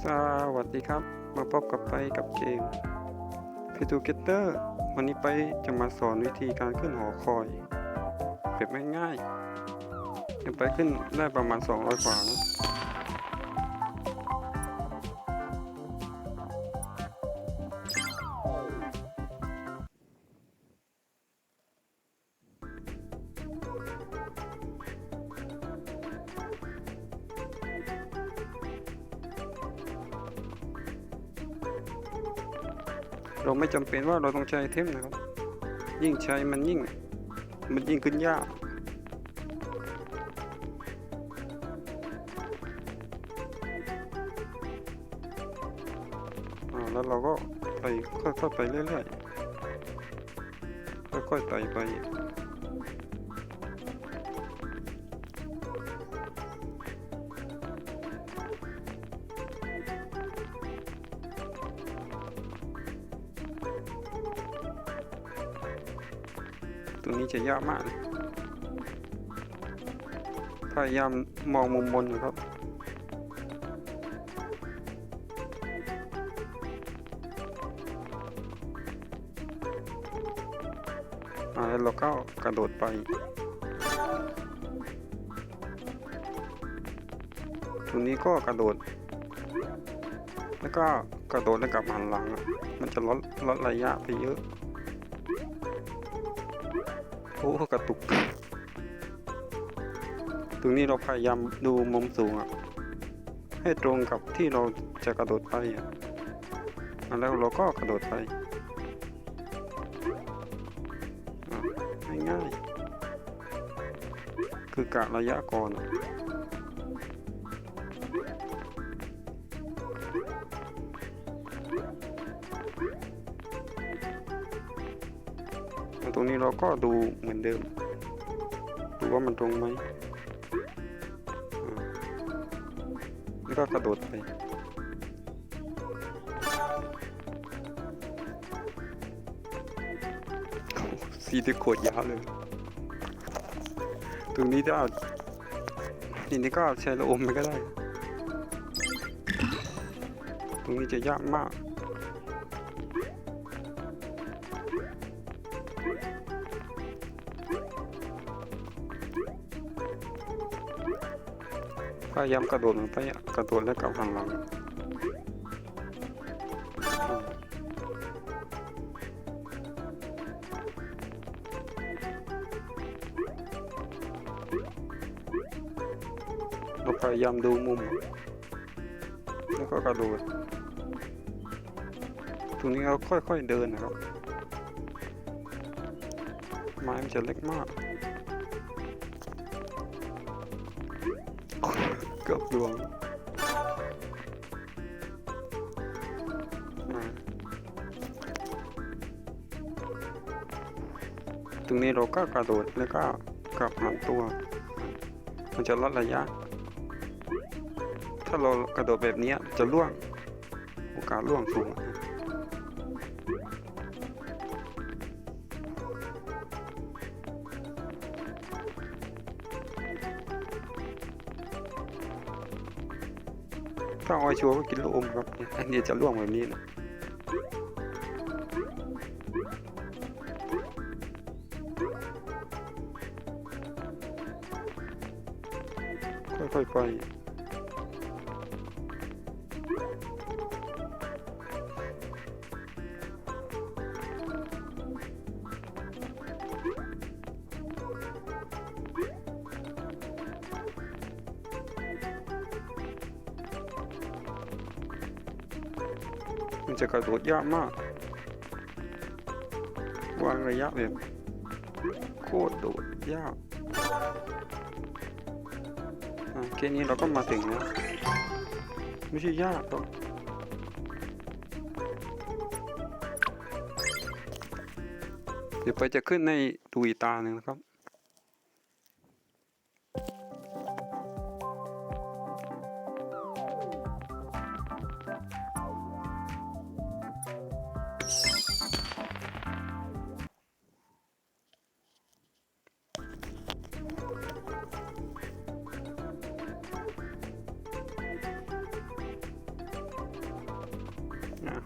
สวัสดีครับ มาพบกับไปกับเกม p e t u g e t e r วันนี้ไปจะมาสอนวิธีการขึ้นหอคอยแบบง่ายๆเดี๋ยวไปขึ้นได้ประมาณ 200กว่านะ เราไม่จำเป็นว่าเราต้องใช้เทมนะครับ ยิ่งใช้มันยิ่ง มันยิ่งขึ้นยากอ่าแล้วเราก็ไปค่อยๆไปเรื่อยๆค่อยๆไต่ไป ตรงนี้จะยากมากเลยพยายามมองมุมบนนะครับอ่าแล้วเราก็กระโดดไปตรงนี้ก็กระโดด แล้วก็กระโดดแล้วกลับหันหลัง มันจะลดลดระยะไปเยอะ โอ้กระตุก ตรงนี้เราพยายามดูมุมสูงอะให้ตรงกับที่เราจะกระโดดไปอะแล้วเราก็กระโดดไปอะง่ายๆคือกะระยะก่อน ตรงนี้เราก็ดูเหมือนเดิม ดูว่ามันตรงไหมอ่าแล้วก็กระโดดไปโอ้โหสีที่โคตรยาวเลย ตรงนี้ถ้าเอาทีนี้ก็ใช้ระอมมันก็ได้ ตรงนี้จะยากมาก พยายามกระโดดลงไปกระโดดแล้วกลับข้างหลังเราพยายามดูมุม แล้วก็กระโดดตรงนี้เราค่อยๆเดินนะครับ ไม้มันจะเล็กมาก กือบดวงตรงนี้เราก็กระโดดแล้วก็กลับหันตัว มันจะลดระยะ ถ้าเรากระโดดแบบนี้จะล่วง โอกาสล่วงสูง ถ้าออยชัวร์ก็กินลูกอมครับอันนี้จะล่วงแบบนี้นะค่อยๆไป มันจะกระโดดยากมาก วางระยะแบบโคตรโดดยากอะแค่นี้เราก็มาถึงแล้วไม่ใช่ยากหรอกเดี๋ยวไปจะขึ้นในดูอีตาหนึ่งนะครับ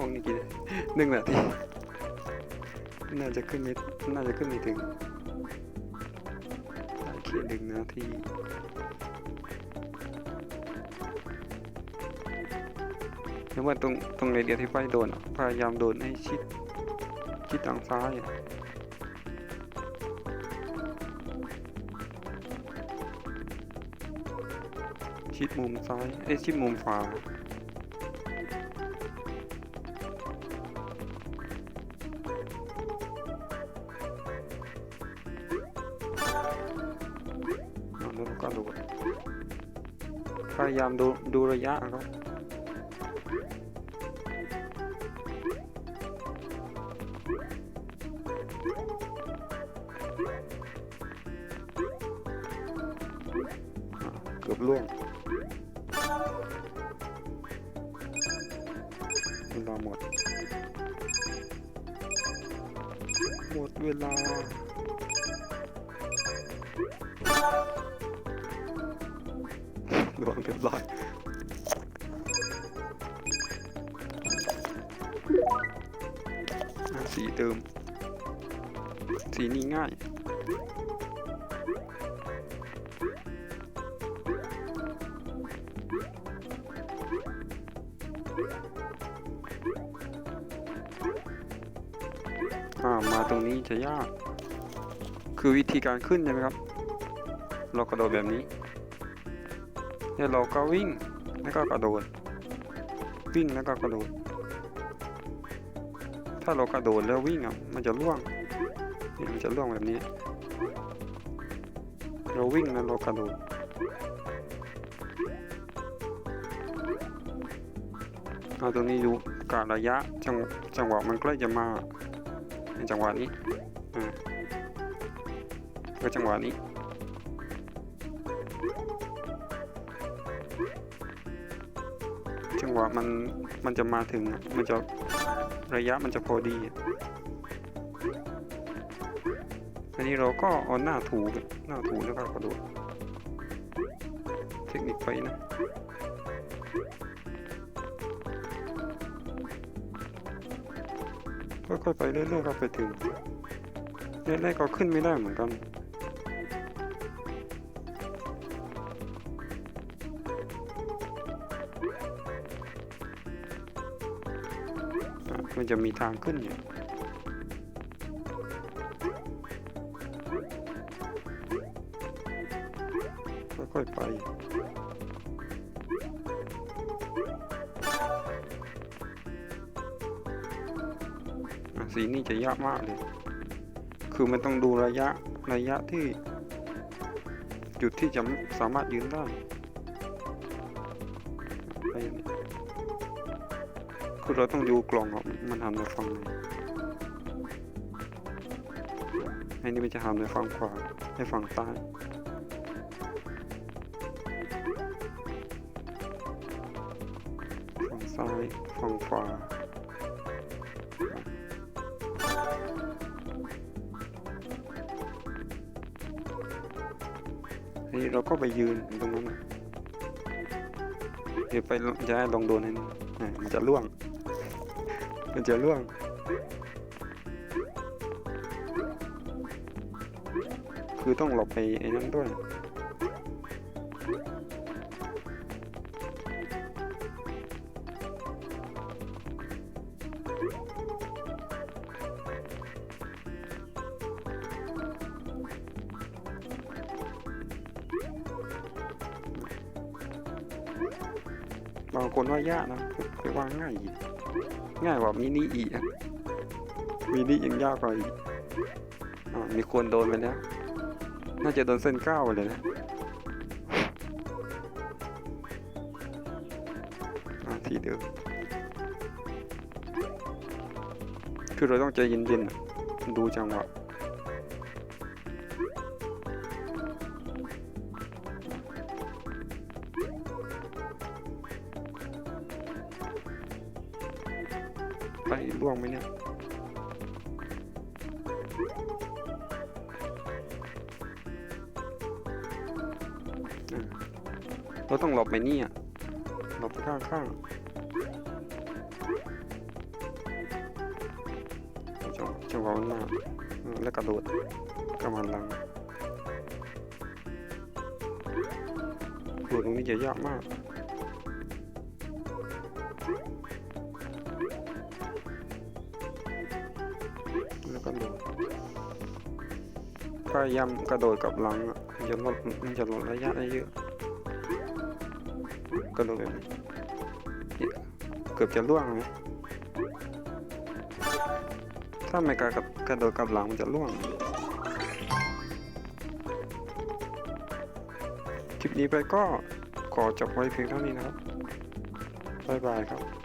ห้องนี่กี่หนึ่งนาทีน่าจะขึ้นไม่น่าจะขึ้นไม่ถึงโอเคหนึ่งนาทีแล้วว่าตรงตรงไหนเดียวที่ไฟโดนพยายามโดนให้ชิดชิดทางซ้ายชิดมุมซ้ายเอ้ชิดมุมขวาายามดูดูระยะครับเกือบล่วงเวลาหมด หมดเวลา รวมเรียบร้อยสีเดิม สีนี้ง่ายอ่ามาตรงนี้จะยาก คือวิธีการขึ้นใช่ไหมครับ เรากระโดดแบบนี้ แล้วเราก็วิ่งแล้วก็กระโดดวิ่งแล้วก็กระโดด ถ้าเรากระโดดแล้ววิ่งอะมันจะล่วงเนี่ยมันจะล่วงแบบนี้ เราวิ่งแล้วเรากระโดดเอาตรงนี้ดูกะระยะจังจังหวะมันใกล้จะมาในจังหวะนี้อ่าก็จังหวะนี้ จังหวะมันมันจะมาถึงมันจะระยะมันจะพอดีอะอันนี้เราก็เอาหน้าถูหน้าถูแล้วก็กระโดดเทคนิคไปนะค่อยๆไปเรื่อยๆก็ไปถึงแรกๆก็ขึ้นไม่ได้เหมือนกัน จะมีทางขึ้นอยู่ค่อยๆไปสีนี่จะยากมากเลย คือมันต้องดูระยะระยะที่ จุดที่จะสามารถยืนได้ คือเราต้องดูกล่องว่ามันหันไปฝั่งไหนไอ้นี่มันจะหันไปฝั่งขวาให้ฝั่งซ้ายฝั่งซ้ายฝั่งขวานี่เราก็ไปยืนตรงนั้น เดี๋ยวไปจะให้ลองโดนให้นี่มันจะล่วง มันจะล่วง คือต้องหลบไปไอ้นั้นด้วยบางคนว่ายากนะผมเคยว่าง่ายอีก ง่ายกว่ามินิอีกมินิยังยากกว่าอีกอมีควนโดนไปแล้ว น่าจะโดนเส้นเก้าไปเลยนะที่เดิมคือเราต้องใจเย็นๆดูจังหวะ วงไหมเนี่ยเราต้องหลบไปนี่อะหลบไปข้างข้างจังจังหวะมันมาแล้วกระโดดกำมันหลังโดดตรงนี้จะยากมาก พยายามกระโดดกับหลังอะมันจะลดมันจะลดระยะได้เยอะกระโดดแบบนี้เกือบจะล่วงนะถ้าไม่กระกระโดดกับหลังมันจะล่วงคลิปนี้ไปก็ขอจบไว้เพียงเท่านี้นะครับ บ๊ายบายครับ